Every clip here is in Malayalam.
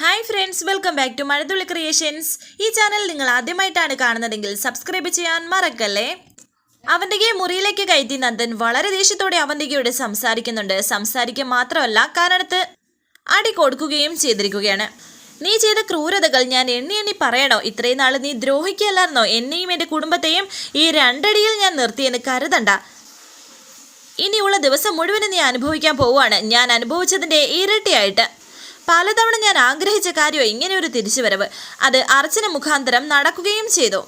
Hi friends welcome back to Mazhathulli creations ഈ ചാനൽ നിങ്ങൾ ആദ്യമായിട്ടാണ് കാണുന്നതെങ്കിൽ സബ്സ്ക്രൈബ് ചെയ്യാൻ മറക്കല്ലേ? അവന്തികയെ മുറിയിലേക്ക് കയറ്റി നന്ദൻ വളരെ ദേഷ്യത്തോടെ അവന്തികയോട് സംസാരിക്കുന്നുണ്ട്. സംസാരിക്കുക മാത്രമല്ല കാരണത്ത് അടി കൊടുക്കുകയും ചെയ്തിരിക്കുകയാണ്. നീ ചെയ്ത ക്രൂരതകൾ ഞാൻ എണ്ണി എണ്ണി പറയണോ? ഇത്രയും നാൾ നീ ദ്രോഹിക്കല്ലായിരുന്നോ? എന്നെയും എന്റെ കുടുംബത്തെയും ഈ രണ്ടടിയിൽ ഞാൻ നിർത്തിയെന്ന് കരുതണ്ട. ഇനിയുള്ള ദിവസം മുഴുവനും നീ അനുഭവിക്കാൻ പോവുകയാണ്. ഞാൻ അനുഭവിച്ചതിന്റെ ഇരട്ടിയായിട്ട്. പലതവണ ഞാൻ ആഗ്രഹിച്ച കാര്യം ഇങ്ങനെ ഒരു തിരിച്ചുവരവ്. അത് അർച്ചന മുഖാന്തരം നടക്കുകയും ചെയ്തു.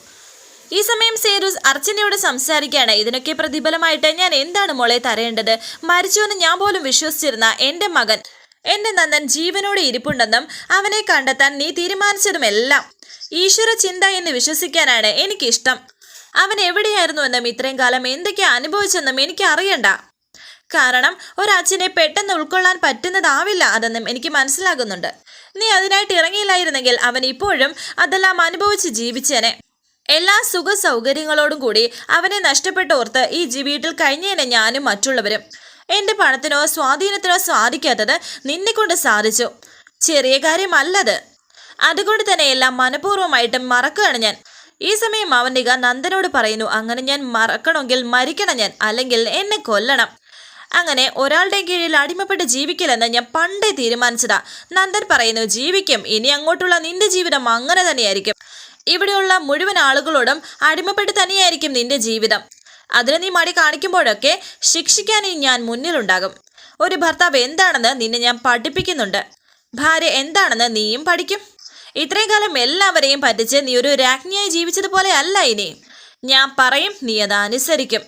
ഈ സമയം സേരൂസ് അർച്ചനയോട് സംസാരിക്കുകയാണ്. ഇതിനൊക്കെ പ്രതിഫലമായിട്ട് ഞാൻ എന്താണ് മോളെ തരേണ്ടത്? മരിച്ചുവെന്ന് ഞാൻ പോലും വിശ്വസിച്ചിരുന്ന എന്റെ മകൻ എന്റെ നന്ദൻ ജീവനോടെ ഇരിപ്പുണ്ടെന്നും അവനെ കണ്ടെത്താൻ നീ തീരുമാനിച്ചതുമെല്ലാം ഈശ്വര ചിന്ത എന്ന് വിശ്വസിക്കാനാണ് എനിക്കിഷ്ടം. അവൻ എവിടെയായിരുന്നുവെന്നും ഇത്രയും കാലം എന്തൊക്കെ അനുഭവിച്ചെന്നും എനിക്ക് അറിയണ്ട കാരണം ഒരച്ഛനെ പെട്ടെന്ന് ഉൾക്കൊള്ളാൻ പറ്റുന്നതാവില്ല അതെന്നും എനിക്ക് മനസ്സിലാകുന്നുണ്ട്. നീ അതിനായിട്ട് ഇറങ്ങിയില്ലായിരുന്നെങ്കിൽ അവൻ ഇപ്പോഴും അതെല്ലാം അനുഭവിച്ച് ജീവിച്ചേനെ. എല്ലാ സുഖ സൗകര്യങ്ങളോടും കൂടി അവനെ നഷ്ടപ്പെട്ടോർത്ത് ഈ ജീവിതത്തിൽ കഴിഞ്ഞേനെ ഞാനും മറ്റുള്ളവരും. എന്റെ പണത്തിനോ സ്വാധീനത്തിനോ സാധിക്കാത്തത് നിന്നെക്കൊണ്ട് സാധിച്ചു. ചെറിയ കാര്യമല്ലത്. അതുകൊണ്ട് തന്നെ എല്ലാം മനഃപൂർവമായിട്ടും മറക്കുകയാണ് ഞാൻ. ഈ സമയം അവന്റെ നന്ദനോട് പറയുന്നു അങ്ങനെ ഞാൻ മറക്കണമെങ്കിൽ മരിക്കണം ഞാൻ അല്ലെങ്കിൽ എന്നെ കൊല്ലണം. അങ്ങനെ ഒരാളുടെ കീഴിൽ അടിമപ്പെട്ട് ജീവിക്കില്ലെന്ന് ഞാൻ പണ്ടേ തീരുമാനിച്ചതാ. നന്ദൻ പറയുന്നു ജീവിക്കും. ഇനി അങ്ങോട്ടുള്ള നിന്റെ ജീവിതം അങ്ങനെ തന്നെയായിരിക്കും. ഇവിടെയുള്ള മുഴുവൻ ആളുകളോടും അടിമപ്പെട്ട് തന്നെയായിരിക്കും നിന്റെ ജീവിതം. അതിന് നീ മടി കാണിക്കുമ്പോഴൊക്കെ ശിക്ഷിക്കാൻ ഞാൻ മുന്നിലുണ്ടാകും. ഒരു ഭർത്താവ് എന്താണെന്ന് നിന്നെ ഞാൻ പഠിപ്പിക്കുന്നുണ്ട്. ഭാര്യ എന്താണെന്ന് നീയും പഠിക്കും. ഇത്രയും കാലം എല്ലാവരെയും പറ്റിച്ച് നീ ഒരു രാജ്ഞിയായി ജീവിച്ചതുപോലെ അല്ല ഇനി. ഞാൻ പറയും നീ അത് അനുസരിക്കും.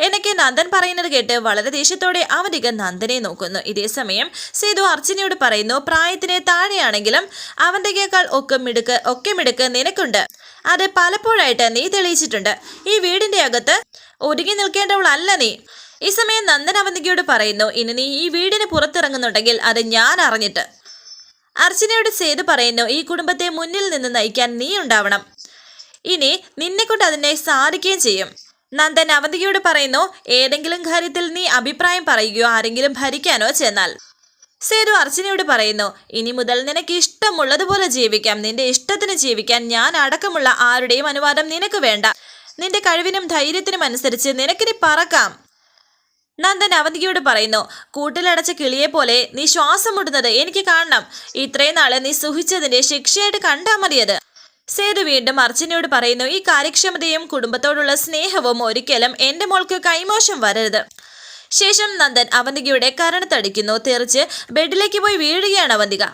എനിക്ക് നന്ദൻ പറയുന്നത് കേട്ട് വളരെ ദേഷ്യത്തോടെ അവധിക നന്ദനെ നോക്കുന്നു. ഇതേ സമയം സേതു അർച്ചനയോട് പറയുന്നു പ്രായത്തിന് താഴെയാണെങ്കിലും അവന്തികയേക്കാൾ ഒക്കെ മിടുക്ക് ഒക്കെ മിടുക്ക് നിനക്കുണ്ട്. അത് പലപ്പോഴായിട്ട് നീ തെളിയിച്ചിട്ടുണ്ട്. ഈ വീടിന്റെ അകത്ത് ഒരുങ്ങി നിൽക്കേണ്ടവളല്ല നീ. ഈ സമയം നന്ദൻ അവന്തികയോട് പറയുന്നു ഇനി നീ ഈ വീടിന് പുറത്തിറങ്ങുന്നുണ്ടെങ്കിൽ അത് ഞാൻ അറിഞ്ഞിട്ട്. അർച്ചനയോട് സേതു പറയുന്നു ഈ കുടുംബത്തെ മുന്നിൽ നിന്ന് നയിക്കാൻ നീ ഉണ്ടാവണം. ഇനി നിന്നെക്കൊണ്ട് അതിനെ സാധിക്കുകയും ചെയ്യും. നന്ദൻ അവന്തികയോട് പറയുന്നു ഏതെങ്കിലും കാര്യത്തിൽ നീ അഭിപ്രായം പറയുകയോ ആരെങ്കിലും ഭരിക്കാനോ ചെന്നാൽ. സേതു അർച്ചനയോട് പറയുന്നു ഇനി മുതൽ നിനക്ക് ഇഷ്ടമുള്ളതുപോലെ ജീവിക്കാം. നിന്റെ ഇഷ്ടത്തിന് ജീവിക്കാൻ ഞാൻ അടക്കമുള്ള ആരുടെയും അനുവാദം നിനക്ക് വേണ്ട. നിന്റെ കഴിവിനും ധൈര്യത്തിനും അനുസരിച്ച് നിനക്കിനി പറക്കാം. നന്ദൻ അവന്തികയോട് പറയുന്നു കൂട്ടിലടച്ച കിളിയെ പോലെ നീ ശ്വാസം മുട്ടുന്നത് എനിക്ക് കാണണം. ഇത്രയും നാളെ നീ സുഹിച്ചതിന്റെ ശിക്ഷയായിട്ട് കണ്ടാ മതിയത്. സേതു വീണ്ടും അർച്ചനയോട് പറയുന്നു ഈ കാര്യക്ഷമതയും കുടുംബത്തോടുള്ള സ്നേഹവും ഒരിക്കലും എന്റെ മോൾക്ക് കൈമോശം വരരുത് ശേഷം നന്ദൻ അവന്തികയുടെ കരണത്തടിക്കുന്നു. തെറിച്ച് ബെഡിലേക്ക് പോയി വീഴുകയാണ് അവന്തിക.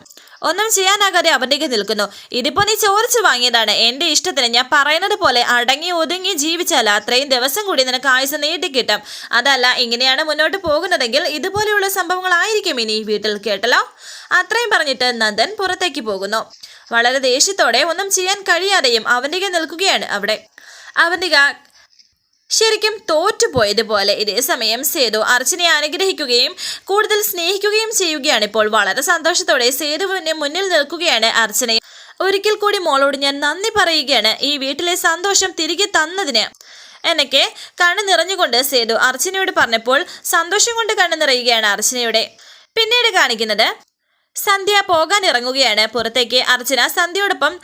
ഒന്നും ചെയ്യാനാകാതെ അവന്തിക നിൽക്കുന്നു. ഇതിപ്പോ നീ ചോദിച്ചു വാങ്ങിയതാണ്. എന്റെ ഇഷ്ടത്തിന് ഞാൻ പറയുന്നത് പോലെ അടങ്ങി ഒതുങ്ങി ജീവിച്ചാൽ അത്രയും ദിവസം കൂടി നിനക്ക് ആയുസ് നീട്ടിക്കിട്ടും. അതല്ല ഇങ്ങനെയാണ് മുന്നോട്ട് പോകുന്നതെങ്കിൽ ഇതുപോലെയുള്ള സംഭവങ്ങളായിരിക്കും ഇനി വീട്ടിൽ കേട്ടല്ലോ? അത്രയും പറഞ്ഞിട്ട് നന്ദൻ പുറത്തേക്ക് പോകുന്നു. വളരെ ദേഷ്യത്തോടെ ഒന്നും ചെയ്യാൻ കഴിയാതെയും അവന്തിക നിൽക്കുകയാണ് അവിടെ. അവന്തിക ശരിക്കും തോറ്റുപോയതുപോലെ ഇതേ സമയം സേതു അർച്ചനെ അനുഗ്രഹിക്കുകയും കൂടുതൽ സ്നേഹിക്കുകയും ചെയ്യുകയാണ് ഇപ്പോൾ. വളരെ സന്തോഷത്തോടെ സേതുവിന് മുന്നിൽ നിൽക്കുകയാണ് അർച്ചന. ഒരിക്കൽ കൂടി മോളോട് ഞാൻ നന്ദി പറയുകയാണ് ഈ വീട്ടിലെ സന്തോഷം തിരികെ തന്നതിന്. എന്നൊക്കെ കണ്ണു നിറഞ്ഞുകൊണ്ട് സേതു അർച്ചനയോട് പറഞ്ഞപ്പോൾ സന്തോഷം കൊണ്ട് കണ്ണു നിറയുകയാണ് അർച്ചനയുടെ. പിന്നീട് കാണിക്കുന്നത് സന്ധ്യ പോകാൻ ഇറങ്ങുകയാണ്. പുറത്തേക്ക് അർച്ചന സന്ധ്യയോടൊപ്പം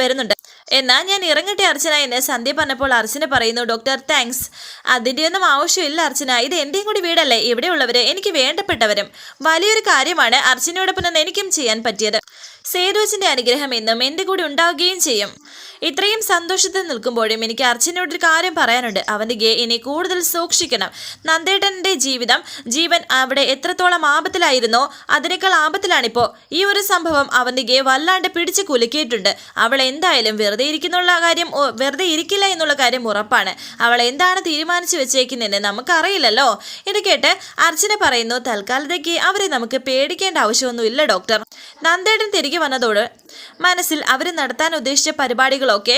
വരുന്നുണ്ട്. എന്നാൽ ഞാൻ ഇറങ്ങട്ടെ അർച്ചന എന്ന് സന്ധ്യ പറഞ്ഞപ്പോൾ അർച്ചന പറയുന്നു ഡോക്ടർ താങ്ക്സ്. അതിന്റെ ഒന്നും ആവശ്യമില്ല അർച്ചന. ഇത് എന്റെയും കൂടി വീടല്ലേ? ഇവിടെയുള്ളവര് എനിക്ക് വേണ്ടപ്പെട്ടവരും. വലിയൊരു കാര്യമാണ് അർച്ചനയോടൊപ്പം എനിക്കും ചെയ്യാൻ പറ്റിയത്. സേതുവച്ചിന്റെ അനുഗ്രഹം എന്നും എന്റെ കൂടെ ഉണ്ടാവുകയും ചെയ്യും. ഇത്രയും സന്തോഷത്തിൽ നിൽക്കുമ്പോഴും എനിക്ക് അർച്ചനയോടൊരു കാര്യം പറയാനുണ്ട്. അവന്റെ ഗേ ഇനി കൂടുതൽ സൂക്ഷിക്കണം. നന്ദേട്ടന്റെ ജീവിതം ജീവൻ അവിടെ എത്രത്തോളം ആപത്തിലായിരുന്നോ അതിനേക്കാൾ ആപത്തിലാണിപ്പോൾ ഈ ഒരു സംഭവം അവന്റെ ഗേ വല്ലാണ്ട് പിടിച്ച് കുലുക്കിയിട്ടുണ്ട്. അവൾ എന്തായാലും വെറുതെ ഇരിക്കുന്നുള്ള കാര്യം വെറുതെ ഇരിക്കില്ല എന്നുള്ള കാര്യം ഉറപ്പാണ്. അവൾ എന്താണ് തീരുമാനിച്ചു വെച്ചേക്കുന്നതെന്ന് നമുക്കറിയില്ലല്ലോ. ഇത് കേട്ട് അർച്ചന പറയുന്നു തൽക്കാലത്തേക്ക് അവരെ നമുക്ക് പേടിക്കേണ്ട ആവശ്യമൊന്നുമില്ല ഡോക്ടർ. നന്ദേട്ടൻ തിരികെ വന്നതോട് മനസ്സിൽ അവർ നടത്താൻ ഉദ്ദേശിച്ച പരിപാടികളൊക്കെ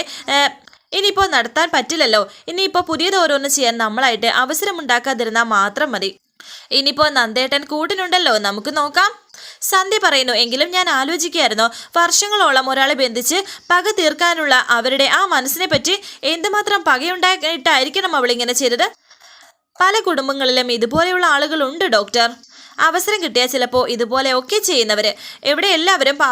ഇനിയിപ്പോൾ നടത്താൻ പറ്റില്ലല്ലോ. ഇനിയിപ്പോൾ പുതിയത് ഓരോന്ന് ചെയ്യാൻ നമ്മളായിട്ട് അവസരമുണ്ടാക്കാതിരുന്നാൽ മാത്രം മതി. ഇനിയിപ്പോൾ നന്ദേട്ടൻ കൂട്ടിനുണ്ടല്ലോ നമുക്ക് നോക്കാം. സന്ധ്യ പറയുന്നു എങ്കിലും ഞാൻ ആലോചിക്കുകയായിരുന്നു. വർഷങ്ങളോളം ഒരാളെ ബന്ധിച്ച് പക തീർക്കാനുള്ള അവരുടെ ആ മനസ്സിനെ പറ്റി എന്തുമാത്രം പകയുണ്ടായിട്ടായിരിക്കണം അവളിങ്ങനെ ചെയ്തത്? പല കുടുംബങ്ങളിലും ഇതുപോലെയുള്ള ആളുകളുണ്ട് ഡോക്ടർ. അവസരം കിട്ടിയാൽ ചിലപ്പോൾ ഇതുപോലെ ഒക്കെ ചെയ്യുന്നവര്. ഇവിടെ എല്ലാവരും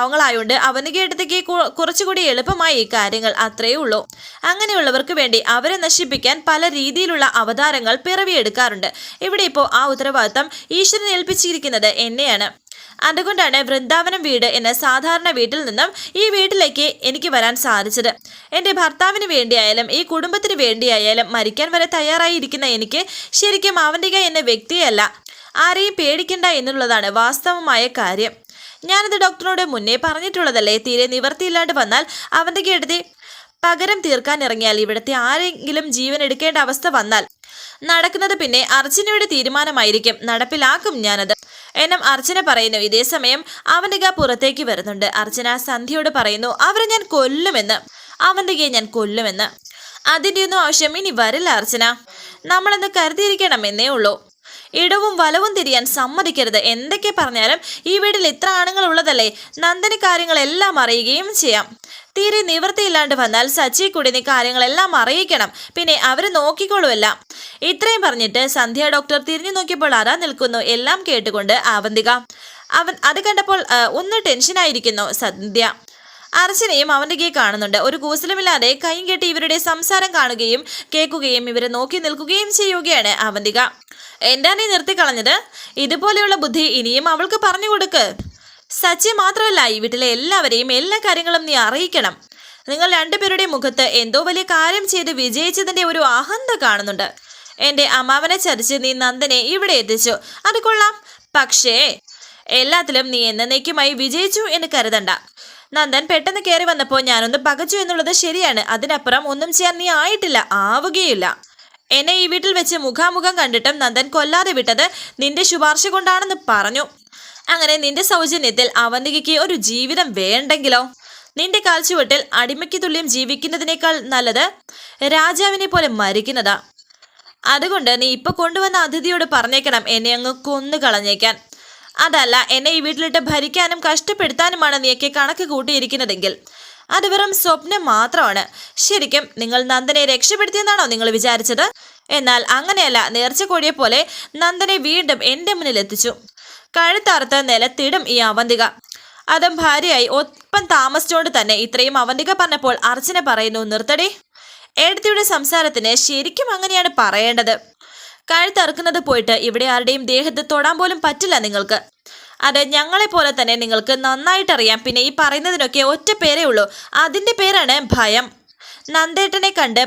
അവന് കേട്ടതൊക്കെ കുറച്ചുകൂടി എളുപ്പമായി ഈ കാര്യങ്ങൾ അത്രയേ ഉള്ളൂ. അങ്ങനെയുള്ളവർക്ക് വേണ്ടി അവരെ നശിപ്പിക്കാൻ പല രീതിയിലുള്ള അവതാരങ്ങൾ പിറവിയെടുക്കാറുണ്ട്. ഇവിടെ ഇപ്പോൾ ആ ഉത്തരവാദിത്തം ഈശ്വരൻ ഏൽപ്പിച്ചിരിക്കുന്നത് എന്നെയാണ്. അതുകൊണ്ടാണ് വൃന്ദാവനം വീട് എന്ന സാധാരണ വീട്ടിൽ നിന്നും ഈ വീട്ടിലേക്ക് എനിക്ക് വരാൻ സാധിച്ചത്. എന്റെ ഭർത്താവിന് വേണ്ടിയായാലും ഈ കുടുംബത്തിന് വേണ്ടിയായാലും മരിക്കാൻ വരെ തയ്യാറായിരിക്കുന്ന എനിക്ക് ശരിക്കും അവന്തിക എന്ന വ്യക്തിയല്ല. ആരെയും പേടിക്കണ്ട എന്നുള്ളതാണ് വാസ്തവമായ കാര്യം. ഞാനത് ഡോക്ടറിനോട് മുന്നേ പറഞ്ഞിട്ടുള്ളതല്ലേ? തീരെ നിവർത്തിയില്ലാണ്ട് വന്നാൽ അവന്തിക എടുത്തി പകരം തീർക്കാൻ ഇറങ്ങിയാൽ ഇവിടുത്തെ ആരെങ്കിലും ജീവൻ എടുക്കേണ്ട അവസ്ഥ വന്നാൽ നടക്കുന്നത് പിന്നെ അർച്ചനയുടെ തീരുമാനമായിരിക്കും. നടപ്പിലാക്കും ഞാനത്. എന്നും അർച്ചന പറയുന്നു. ഇതേ സമയം അവന്തിക പുറത്തേക്ക് വരുന്നുണ്ട്. അർച്ചന സന്ധ്യയോട് പറയുന്നു അവരെ ഞാൻ കൊല്ലുമെന്ന്. അവന്തികയെ ഞാൻ കൊല്ലുമെന്ന്. അതിന്റെയൊന്നും ആവശ്യം ഇനി വരില്ല അർച്ചന. നമ്മളെന്ന് കരുതിയിരിക്കണം എന്നേ ഉള്ളൂ. ഇടവും വലവും തിരിയാൻ സമ്മതിക്കരുത്. എന്തൊക്കെ പറഞ്ഞാലും ഈ വീട്ടിൽ ഇത്ര ആണുങ്ങൾ ഉള്ളതല്ലേ നന്ദന് കാര്യങ്ങളെല്ലാം അറിയുകയും ചെയ്യാം. തീരെ നിവൃത്തിയില്ലാണ്ട് വന്നാൽ സച്ചി കുടിനി കാര്യങ്ങളെല്ലാം അറിയിക്കണം. പിന്നെ അവർ നോക്കിക്കോളുമല്ല. ഇത്രയും പറഞ്ഞിട്ട് സന്ധ്യ ഡോക്ടർ തിരിഞ്ഞു നോക്കിയപ്പോൾ അതാ നിൽക്കുന്നു. എല്ലാം കേട്ടുകൊണ്ട് ആവന്തിക. അവൻ അത് കണ്ടപ്പോൾ ഒന്ന് ടെൻഷനായിരിക്കുന്നു സന്ധ്യ. അർച്ചനയും അവന്റെ കേ കാണുന്നുണ്ട്. ഒരു കൂസലുമില്ലാതെ കൈയും കെട്ടി ഇവരുടെ സംസാരം കാണുകയും കേൾക്കുകയും ഇവരെ നോക്കി നിൽക്കുകയും ചെയ്യുകയാണ് അവന്തിക. എന്താ നീ നിർത്തിക്കളഞ്ഞത്? ഇതുപോലെയുള്ള ബുദ്ധി ഇനിയും അവൾക്ക് പറഞ്ഞു കൊടുക്ക്. സച്ചി മാത്രമല്ല ഈ വീട്ടിലെ എല്ലാവരെയും എല്ലാ കാര്യങ്ങളും നീ അറിയിക്കണം. നിങ്ങൾ രണ്ടുപേരുടെ മുഖത്ത് എന്തോ വലിയ കാര്യം ചെയ്ത് വിജയിച്ചതിന്റെ ഒരു അഹന്ത കാണുന്നുണ്ട്. എന്റെ അമ്മാവനെ ചതിച്ച് നീ നന്ദനെ ഇവിടെ എത്തിച്ചു. അത് കൊള്ളാം. പക്ഷേ എല്ലാത്തിലും നീ എന്നേക്കുമായി വിജയിച്ചു എന്ന് കരുതണ്ട. നന്ദൻ പെട്ടെന്ന് കയറി വന്നപ്പോൾ ഞാനൊന്ന് പകച്ചു എന്നുള്ളത് ശരിയാണ്. അതിനപ്പുറം ഒന്നും ചെയ്യാൻ നീ ആയിട്ടില്ല ആവുകയില്ല. എന്നെ ഈ വീട്ടിൽ വെച്ച് മുഖാമുഖം കണ്ടിട്ടും നന്ദൻ കൊല്ലാതെ വിട്ടത് നിന്റെ ശുപാർശ കൊണ്ടാണെന്ന് പറഞ്ഞു. അങ്ങനെ നിന്റെ സൗജന്യത്തിൽ അവന്തികയ്ക്ക് ഒരു ജീവിതം വേണ്ടെങ്കിലോ? നിന്റെ കാൽച്ചുവട്ടിൽ അടിമയ്ക്ക് തുല്യം ജീവിക്കുന്നതിനേക്കാൾ നല്ലത് രാജാവിനെ പോലെ മരിക്കുന്നതാ. അതുകൊണ്ട് നീ ഇപ്പൊ കൊണ്ടുവന്ന അതിഥിയോട് പറഞ്ഞേക്കണം എന്നെ അങ്ങ് കൊന്നു കളഞ്ഞേക്കാൻ അതല്ല എന്നെ ഈ വീട്ടിലിട്ട് ഭരിക്കാനും കഷ്ടപ്പെടുത്താനുമാണ് നീയൊക്കെ കണക്ക് കൂട്ടിയിരിക്കുന്നതെങ്കിൽ. അത് വെറും സ്വപ്നം മാത്രമാണ്. ശരിക്കും നിങ്ങൾ നന്ദനെ രക്ഷപ്പെടുത്തിയെന്നാണോ നിങ്ങൾ വിചാരിച്ചത്? എന്നാൽ അങ്ങനെയല്ല നേർച്ചക്കോടിയെ പോലെ നന്ദനെ വീണ്ടും എന്റെ മുന്നിൽ എത്തിച്ചു. കഴുത്തറുത്ത് നിലത്തിടും ഈ അവന്തിക. അതും ഭാര്യയായി ഒപ്പം താമസിച്ചോണ്ട് തന്നെ ഇത്രയും അവന്തിക പറഞ്ഞപ്പോൾ അർച്ചന പറയുന്നു നിർത്തടി. എഴുത്തിയുടെ സംസാരത്തിന് ശരിക്കും അങ്ങനെയാണ് പറയേണ്ടത്. കഴുത്തറുക്കുന്നത് പോയിട്ട് ഇവിടെ ആരുടെയും ദേഹത്ത് തൊടാൻ പോലും പറ്റില്ല നിങ്ങൾക്ക്. അത് ഞങ്ങളെ പോലെ തന്നെ നിങ്ങൾക്ക് നന്നായിട്ടറിയാം. പിന്നെ ഈ പറയുന്നതിനൊക്കെ ഒറ്റ പേരേ ഉള്ളൂ. അതിന്റെ പേരാണ് ഭയം. നന്ദേട്ടനെ കണ്ട്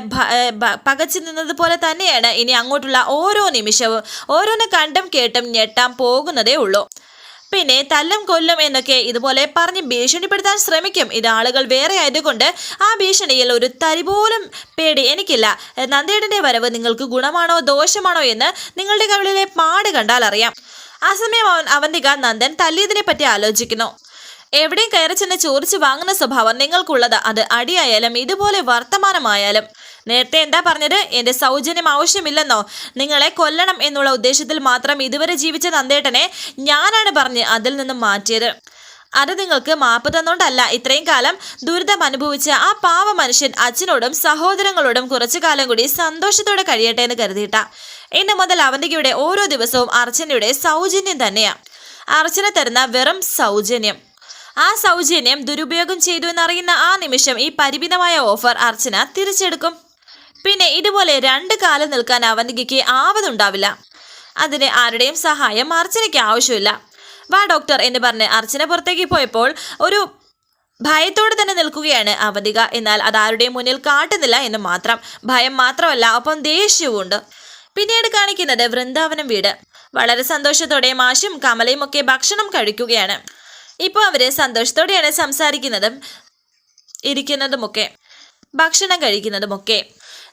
പകച്ചു നിന്നതുപോലെ തന്നെയാണ് ഇനി അങ്ങോട്ടുള്ള ഓരോ നിമിഷവും. ഓരോന്ന് കണ്ടും കേട്ടും ഞെട്ടാൻ പോകുന്നതേ ഉള്ളൂ. പിന്നെ തല്ലും കൊല്ലും എന്നൊക്കെ ഇതുപോലെ പറഞ്ഞ് ഭീഷണിപ്പെടുത്താൻ ശ്രമിക്കും. ഇത് ആളുകൾ വേറെ ആയതുകൊണ്ട് ആ ഭീഷണിയിൽ ഒരു തരി പോലും പേടി എനിക്കില്ല. നന്ദേടന്റെ വരവ് നിങ്ങൾക്ക് ഗുണമാണോ ദോഷമാണോ എന്ന് നിങ്ങളുടെ കവിളിലെ പാട് കണ്ടാൽ അറിയാം. ആ സമയം അവൻ അവന്തിക നന്ദൻ തല്ലിയതിനെ പറ്റി ആലോചിക്കുന്നു. എവിടെയും കയറി ചെന്ന് ചോദിച്ചു വാങ്ങുന്ന സ്വഭാവം നിങ്ങൾക്കുള്ളത്. അത് അടിയായാലും ഇതുപോലെ വർത്തമാനമായാലും. നേരത്തെ എന്താ പറഞ്ഞത്? എന്റെ സൗജന്യം ആവശ്യമില്ലെന്നോ? നിങ്ങളെ കൊല്ലണം എന്നുള്ള ഉദ്ദേശത്തിൽ മാത്രം ഇതുവരെ ജീവിച്ച നന്ദേട്ടനെ ഞാനാണ് പറഞ്ഞ് അതിൽ നിന്നും മാറ്റിയത്. അത് നിങ്ങൾക്ക് മാപ്പ് തന്നോണ്ടല്ല. ഇത്രയും കാലം ദുരിതം അനുഭവിച്ച ആ പാവ മനുഷ്യൻ അച്ഛനോടും സഹോദരങ്ങളോടും കുറച്ചു കാലം കൂടി സന്തോഷത്തോടെ കഴിയട്ടെ എന്ന് കരുതിയിട്ട. ഇന്ന് മുതൽ അവന്തികയുടെ ഓരോ ദിവസവും അർച്ചനയുടെ സൗജന്യം തന്നെയാ. അർച്ചന തരുന്ന വെറും സൗജന്യം. ആ സൗജന്യം ദുരുപയോഗം ചെയ്തു എന്നറിയുന്ന ആ നിമിഷം ഈ പരിമിതമായ ഓഫർ അർച്ചന തിരിച്ചെടുക്കും. പിന്നെ ഇതുപോലെ രണ്ട് കാലം നിൽക്കാൻ അവന്തികയ്ക്ക് ആവതുണ്ടാവില്ല. അതിന് ആരുടെയും സഹായം അർച്ചനയ്ക്ക് ആവശ്യമില്ല. വാ ഡോക്ടർ എന്ന് പറഞ്ഞ് അർച്ചന പുറത്തേക്ക് പോയപ്പോൾ ഒരു ഭയത്തോടെ തന്നെ നിൽക്കുകയാണ് അവധിക എന്നാൽ അത് ആരുടെയും മുന്നിൽ കാട്ടുന്നില്ല എന്ന് മാത്രം. ഭയം മാത്രമല്ല ഒപ്പം ദേഷ്യവും ഉണ്ട് പിന്നീട് കാണിക്കുന്നത് വൃന്ദാവനം വീട്. വളരെ സന്തോഷത്തോടെ മാഷും കമലയും ഒക്കെ ഭക്ഷണം കഴിക്കുകയാണ്. ഇപ്പോൾ അവർ സന്തോഷത്തോടെയാണ് സംസാരിക്കുന്നതും ഇരിക്കുന്നതുമൊക്കെ ഭക്ഷണം കഴിക്കുന്നതുമൊക്കെ.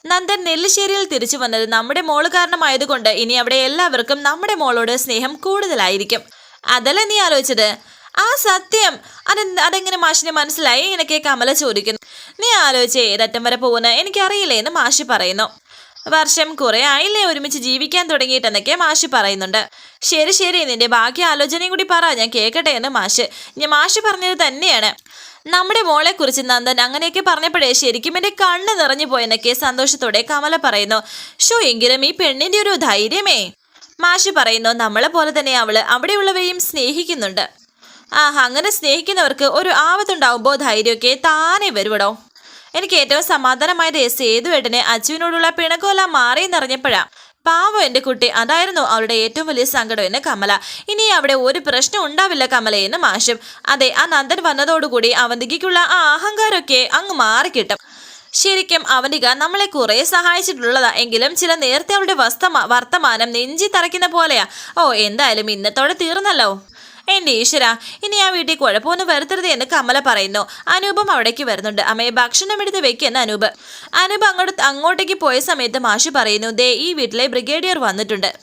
നന്ദൻ നെല്ലിശ്ശേരിയിൽ തിരിച്ചു വന്നത് നമ്മുടെ മോൾ കാരണമായതുകൊണ്ട് ഇനി അവിടെ എല്ലാവർക്കും നമ്മുടെ മോളോട് സ്നേഹം കൂടുതലായിരിക്കും. അതല്ല നീ ആലോചിച്ചത്? ആ സത്യം. അത് അതെങ്ങനെ മാഷിനെ മനസ്സിലായി? എനിക്ക് കമല ചോദിക്കുന്നു. നീ ആലോചിച്ച് ഏതറ്റം വരെ പോകുന്ന എനിക്കറിയില്ലേ എന്ന് മാഷി പറയുന്നു. വർഷം കുറെ ആയില്ലേ ഒരുമിച്ച് ജീവിക്കാൻ തുടങ്ങിയിട്ടെന്നൊക്കെ മാഷ് പറയുന്നുണ്ട്. ശരി ശരി നിന്റെ ബാക്കി ആലോചനയും കൂടി പറ ഞാൻ കേൾക്കട്ടെ എന്ന് മാഷ് ഞാൻ മാഷ് പറഞ്ഞത് തന്നെയാണ്. നമ്മുടെ മോളെ കുറിച്ച് നന്ദൻ അങ്ങനെയൊക്കെ പറഞ്ഞപ്പോഴേ ശരിക്കും എന്റെ കണ്ണ് നിറഞ്ഞു പോയെന്നൊക്കെ സന്തോഷത്തോടെ കമല പറയുന്നു. ഷോ എങ്കിലും ഈ പെണ്ണിന്റെ ഒരു ധൈര്യമേ. മാഷി പറയുന്നു നമ്മളെ പോലെ തന്നെ അവൾ അവിടെയുള്ളവരെയും സ്നേഹിക്കുന്നുണ്ട്. ആഹ് അങ്ങനെ സ്നേഹിക്കുന്നവർക്ക് ഒരു ആപത്തുണ്ടാവുമ്പോൾ ധൈര്യമൊക്കെ താനേ വരുവടോ. എനിക്ക് ഏറ്റവും സമാധാനമായത് സേതുവേട്ടന് അച്ചുവിനോടുള്ള മാറി മാറിയെന്നറിഞ്ഞപ്പോഴാ പാവം എന്റെ കുട്ടി. അതായിരുന്നു അവളുടെ ഏറ്റവും വലിയ സങ്കടം എന്ന് കമല. ഇനി അവിടെ ഒരു പ്രശ്നം ഉണ്ടാവില്ല കമല കമലയെന്ന് മാഷും. അതെ ആ നന്ദൻ വന്നതോടുകൂടി അവന്തികയ്ക്കുള്ള ആ അഹങ്കാരമൊക്കെ അങ്ങ് മാറിക്കിട്ടും. ശരിക്കും അവന്തിക നമ്മളെ കുറെ സഹായിച്ചിട്ടുള്ളതാ. എങ്കിലും ചില നേരത്തെ അവളുടെ വസ്ത വർത്തമാനം നെഞ്ചി തറയ്ക്കുന്ന പോലെയാ. ഓ എന്തായാലും ഇന്നത്തോടെ തീർന്നല്ലോ. എന്റെ ഈശ്വര ഇനി ആ വീട്ടിൽ കുഴപ്പമൊന്നും വരുത്തരുത് എന്ന് കമല പറയുന്നു. അനൂപം അവിടേക്ക് വരുന്നുണ്ട്. അമ്മയെ ഭക്ഷണം എടുത്ത് വെക്കുന്ന അനൂപ്. അനൂപ് അങ്ങോട്ട് അങ്ങോട്ടേക്ക് പോയ സമയത്ത് മാഷി പറയുന്നു ദേ ഈ വീട്ടിലെ ബ്രിഗേഡിയർ വന്നിട്ടുണ്ട്.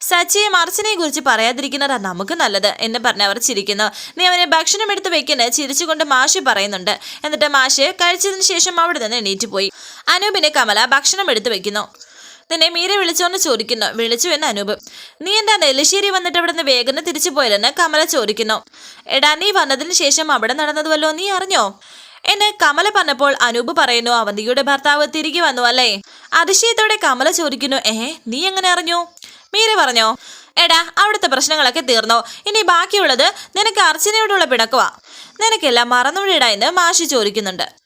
സച്ചിയെ മർച്ചനെ കുറിച്ച് പറയാതിരിക്കുന്നതാ നമുക്ക് നല്ലത് എന്ന് പറഞ്ഞ് അവർ ചിരിക്കുന്നു. നീ അവനെ ഭക്ഷണം എടുത്ത് വെക്കുന്ന ചിരിച്ചുകൊണ്ട് മാഷി പറയുന്നുണ്ട്. എന്നിട്ട് മാഷ് കഴിച്ചതിന് ശേഷം അവിടെ നിന്ന് എണീറ്റ് പോയി. അനൂപിനെ കമല ഭക്ഷണം എടുത്ത് വെക്കുന്നു. നിന്നെ മീരെ വിളിച്ചോന്ന് ചോദിക്കുന്നു. വിളിച്ചു എന്ന് അനൂപ്. നീ എന്താ നെല്ലിശ്ശേരി വന്നിട്ട് അവിടെ നിന്ന് വേഗം തിരിച്ചു പോയല്ലെന്ന് കമല ചോദിക്കുന്നു. എടാ നീ വന്നതിന് ശേഷം അവിടെ നടന്നതുവല്ലോ നീ അറിഞ്ഞോ? എന്നെ കമല പറഞ്ഞപ്പോൾ അനൂപ് പറയുന്നു അവന്തിയുടെ ഭർത്താവ് തിരികെ വന്നു അല്ലേ? അതിശയത്തോടെ കമല ചോദിക്കുന്നു ഏഹേ നീ എങ്ങനെ അറിഞ്ഞു? മീര പറഞ്ഞോ എടാ അവിടുത്തെ പ്രശ്നങ്ങളൊക്കെ തീർന്നോ. ഇനി ബാക്കിയുള്ളത് നിനക്ക് അർച്ചനയോടുള്ള പിണക്കുവാ. നിനക്കെല്ലാം മറന്നുവിടാ എന്ന് മാഷി ചോദിക്കുന്നുണ്ട്.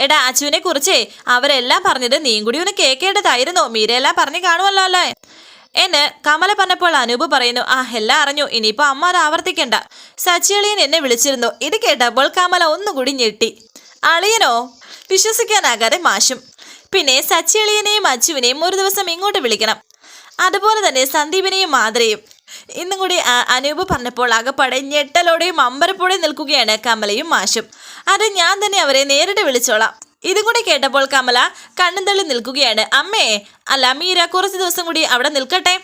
എടാ അച്ചുവിനെ കുറിച്ചേ അവരെല്ലാം പറഞ്ഞത് നീയും കൂടി ഒന്ന് കേൾക്കേണ്ടതായിരുന്നു മീരയെല്ലാം പറഞ്ഞു കാണുമല്ലോ അല്ലേ? എന്ന് കമല പറഞ്ഞപ്പോൾ അനൂപ് പറയുന്നു ആ എല്ലാം അറിഞ്ഞു. ഇനിയിപ്പോ അമ്മ അത് ആവർത്തിക്കണ്ട. സച്ചിയളിയൻ എന്നെ വിളിച്ചിരുന്നു. ഇത് കേട്ടപ്പോൾ കമല ഒന്നുകൂടി ഞെട്ടി. അളിയനോ? വിശ്വസിക്കാനാകാതെ മാഷും പിന്നെ സച്ചിയളിയനെയും അച്ചുവിനെയും ഒരു ദിവസം ഇങ്ങോട്ട് വിളിക്കണം. അതുപോലെ തന്നെ സന്ദീപിനെയും മാതരയും ഇന്നും കൂടി അനൂപ് പറഞ്ഞപ്പോൾ അകപ്പടെ ഞെട്ടലോടെയും അമ്പരപ്പോടെയും നിൽക്കുകയാണ് കമലയും മാഷും. അത് ഞാൻ തന്നെ അവരെ നേരിട്ട് വിളിച്ചോളാം. ഇതും കൂടി കേട്ടപ്പോൾ കമല കണ്ണും തള്ളി നിൽക്കുകയാണ്. അമ്മേ അല്ല മീര കുറച്ച് ദിവസം കൂടി അവിടെ നിൽക്കട്ടെ.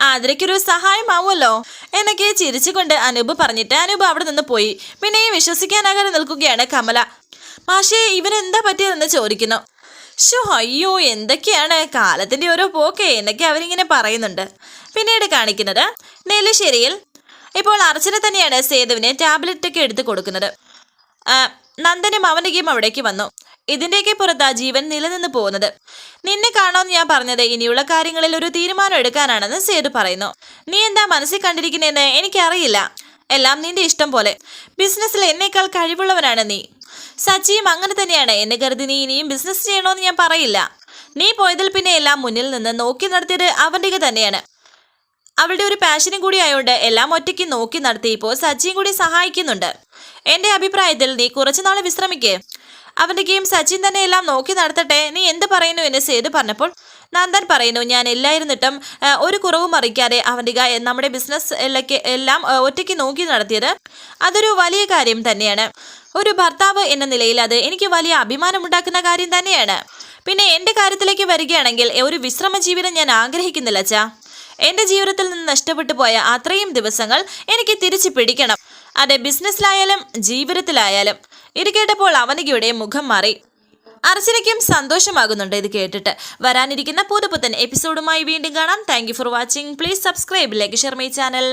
ആതിരയ്ക്കൊരു സഹായമാവുമല്ലോ? എന്നൊക്കെ ചിരിച്ചുകൊണ്ട് അനൂപ് പറഞ്ഞിട്ട് അനൂപ് അവിടെ നിന്ന് പോയി. പിന്നെയും വിശ്വസിക്കാനാകാതെ നിൽക്കുകയാണ് കമല. മാഷേ ഇവരെന്താ പറ്റിയതെന്ന് ചോദിക്കുന്നു. ഷോ അയ്യോ എന്തൊക്കെയാണ്? കാലത്തിന്റെ ഓരോ പോക്കേ എന്നൊക്കെ അവരിങ്ങനെ പറയുന്നുണ്ട്. പിന്നീട് കാണിക്കുന്നത് നെല്ലിശ്ശേരിയിൽ ഇപ്പോൾ അർച്ചന തന്നെയാണ് സേതുവിന് ടാബ്ലറ്റ് ഒക്കെ എടുത്തു കൊടുക്കുന്നത്. നന്ദനും അവനികയും അവിടേക്ക് വന്നു. ഇതിന്റെയൊക്കെ പുറത്താ ജീവൻ നിലനിന്ന് പോകുന്നത്. നിന്നെ കാണാമെന്ന് ഞാൻ പറഞ്ഞത് ഇനിയുള്ള കാര്യങ്ങളിൽ ഒരു തീരുമാനം എടുക്കാനാണെന്ന് സേതു പറയുന്നു. നീ എന്താ മനസ്സിൽ കണ്ടിരിക്കുന്നതെന്ന് എനിക്കറിയില്ല. എല്ലാം നിന്റെ ഇഷ്ടം പോലെ. ബിസിനസ്സിൽ എന്നേക്കാൾ കഴിവുള്ളവനാണ് നീ. സച്ചിയും അങ്ങനെ തന്നെയാണ്. എന്നെ കരുതി നീ ഇനിയും ബിസിനസ് ചെയ്യണമെന്ന് ഞാൻ പറയില്ല. നീ പോയതിൽ പിന്നെ എല്ലാം മുന്നിൽ നിന്ന് നോക്കി നടത്തിയത് അവന്റെ തന്നെയാണ്. അവളുടെ ഒരു പാഷനും കൂടി ആയതുകൊണ്ട് എല്ലാം ഒറ്റയ്ക്ക് നോക്കി നടത്തി ഇപ്പോൾ സച്ചിയും കൂടി സഹായിക്കുന്നുണ്ട്. എന്റെ അഭിപ്രായത്തിൽ നീ കുറച്ചുനാൾ വിശ്രമിക്കേ. അവന്റെ ഗെയിം സച്ചിൻ തന്നെ എല്ലാം നോക്കി നടത്തട്ടെ. നീ എന്ത് പറയുന്നു എന്ന് സേതു പറഞ്ഞപ്പോൾ നന്ദൻ പറയുന്നു ഞാൻ എല്ലായിരുന്നിട്ടും ഒരു കുറവും അറിയിക്കാതെ അവന്റെ നമ്മുടെ ബിസിനസ് എല്ലാം ഒറ്റയ്ക്ക് നോക്കി നടത്തിയത് അതൊരു വലിയ കാര്യം തന്നെയാണ്. ഒരു ഭർത്താവ് എന്ന നിലയിൽ അത് എനിക്ക് വലിയ അഭിമാനമുണ്ടാക്കുന്ന കാര്യം തന്നെയാണ്. പിന്നെ എന്റെ കാര്യത്തിലേക്ക് വരികയാണെങ്കിൽ ഒരു വിശ്രമ ജീവിതം ഞാൻ ആഗ്രഹിക്കുന്നില്ല അച്ഛാ. എന്റെ ജീവിതത്തിൽ നിന്ന് നഷ്ടപ്പെട്ടു പോയ അത്രയും ദിവസങ്ങൾ എനിക്ക് തിരിച്ചു പിടിക്കണം. അതെ ബിസിനസ്സിലായാലും ജീവിതത്തിലായാലും. ഇത് കേട്ടപ്പോൾ അവനികയുടെ മുഖം മാറി. അർച്ചനയ്ക്കും സന്തോഷമാകുന്നുണ്ട് ഇത് കേട്ടിട്ട്. വരാനിരിക്കുന്ന പുതുപുത്തൻ എപ്പിസോഡുമായി വീണ്ടും കാണാം. Thank for watching please subscribe like share channel